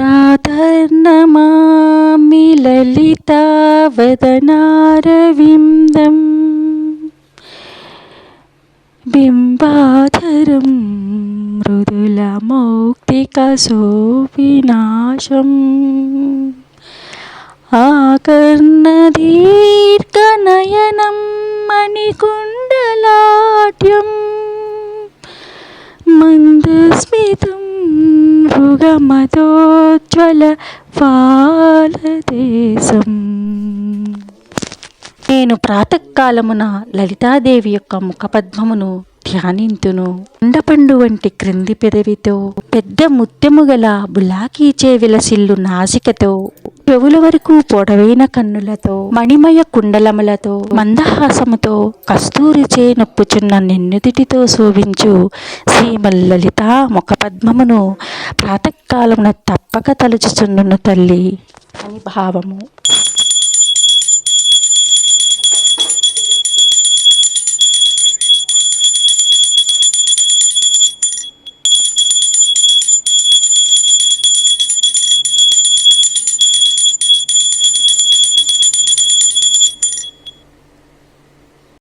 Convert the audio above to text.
प्राधर्नमामि ललितावदनारविन्दं बिम्बाधरं मृदुलमौक्तिकसोविनाशम् आकर्णदीर्घनयनं मणिकुण्डलाट्यं मन्दस्मितम् మృగమతోజ్వల ఫాలదేశం నేను ప్రాతకాలమున లలితాదేవి యొక్క ముఖపద్మమును ధ్యానింతును. ఉండపండు వంటి క్రింది పెదవితో పెద్ద ముత్యము గల బులాకీచే విలసిల్లు నాసికతో చెవుల వరకు పొడవైన కన్నులతో మణిమయ కుండలములతో మందహాసముతో కస్తూరిచే నొప్పుచున్న నిన్నుదిటితో శోభించు శ్రీమల్లలిత ముఖపద్మమును ప్రాతకాలమున తప్పక తలుచుచుండును తల్లి. అని భావము.